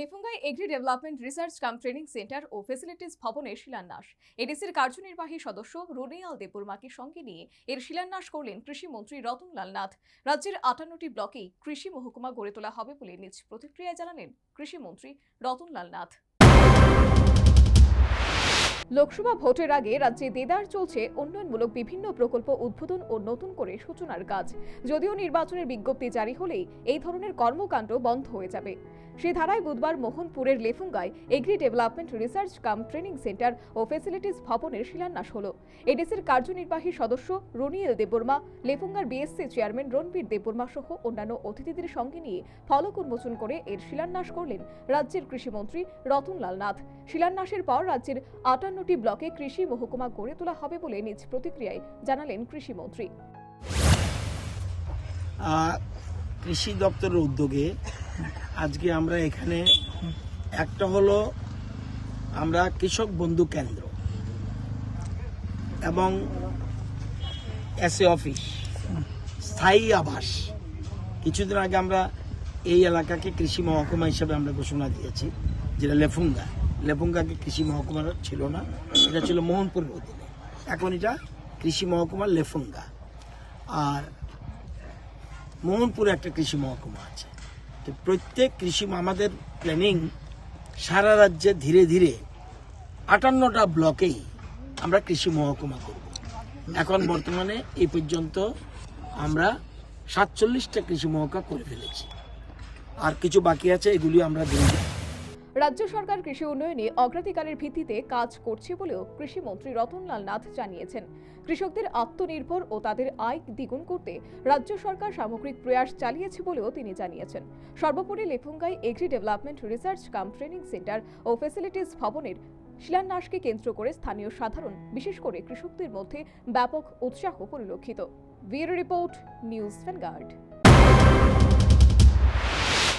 লেফুঙ্গাই agri development research cum training centre ও facilities ভবনের শিলান্যাস এডিসির কার্যনির্বাহী সদস্য রুনিয়াল দেববর্মাকে সঙ্গে নিয়ে এর শিলান্যাস করলেন কৃষিমন্ত্রী রতনলাল নাথ। রাজ্যের আটান্নটি ব্লকেই কৃষি মহকুমা গড়ে তোলা হবে বলে নিজ প্রতিক্রিয়ায় জানালেন কৃষিমন্ত্রী রতনলাল নাথ। লোকসভা ভোটের আগে রাজ্যে দেদার চলছে উন্নয়নমূলক বিভিন্ন প্রকল্প উদ্বোধন ও নতুন করে সূচনার কাজ। যদিও নির্বাচনের বিজ্ঞপ্তি জারি হলেই এই ধরনের কর্মকাণ্ড বন্ধ হয়ে যাবে। সে ধারায় বুধবার মোহনপুরের লেফুঙ্গায় agri development research cum training centre ও ফেসিলিটিস ভবনের শিলান্যাস হলো। এডিসির কার্যনির্বাহী সদস্য রুনিয়েল দেববর্মা, লেফুঙ্গার বিএসসি চেয়ারম্যান রণবীর দেববর্মা সহ অন্যান্য অতিথিদের সঙ্গে নিয়ে ফলক উন্মোচন করে এর শিলান্যাস করলেন রাজ্যের কৃষিমন্ত্রী রতনলাল নাথ। শিলান্যাসের পর রাজ্যের আটান্নটি ব্লকে কৃষি মহকুমা গড়ে তোলা হবে বলে নিজ প্রতিক্রিয়ায় জানালেন কৃষিমন্ত্রী। কৃষি দপ্তরের উদ্যোগে আজকে আমরা এখানে একটা হলো আমরা কৃষক বন্ধু কেন্দ্র এবং এসএ অফিস, স্থায়ী আবাস। কিছুদিন আগে আমরা এই এলাকাকে কৃষি মহকুমা হিসাবে আমরা ঘোষণা দিয়েছি, যেটা লেফুঙ্গা। লেফুঙ্গাকে কৃষি মহকুমা ছিল না, এটা ছিল মোহনপুরের অধীনে এখন এটা কৃষি মহকুমা লেফুঙ্গা। আর মোহনপুরে একটা কৃষি মহকুমা আছে। তো প্রত্যেক কৃষি আমাদের প্ল্যানিং সারা রাজ্যে ধীরে ধীরে আটান্নটা ব্লকেই আমরা কৃষি মহকুমা করব। এখন বর্তমানে এই পর্যন্ত আমরা সাতচল্লিশটা কৃষি মহকুমা করে ফেলেছি। আর কিছু বাকি আছে, এগুলি আমরা দেখব রাজ্য সরকার কৃষি উন্নয়নে অগ্রাধিকারের ভিত্তিতে কাজ করছে বলেও কৃষিমন্ত্রী রতনলাল নাথ জানিয়েছেন। কৃষকদের আত্মনির্ভর ও তাদের আয় দ্বিগুণ করতে রাজ্য সরকার সামগ্রিক প্রয়াস চালিয়েছে বলেও তিনি জানিয়েছেন। সর্বোপরি লেফুঙ্গাই agri development research cum training centre ও ফ্যাসিলিটিস ভবনের শিলান্যাসকে কেন্দ্র করে স্থানীয় সাধারণ, বিশেষ করে কৃষকদের মধ্যে ব্যাপক উৎসাহ পরিলক্ষিত। Bureau report, news Vanguard.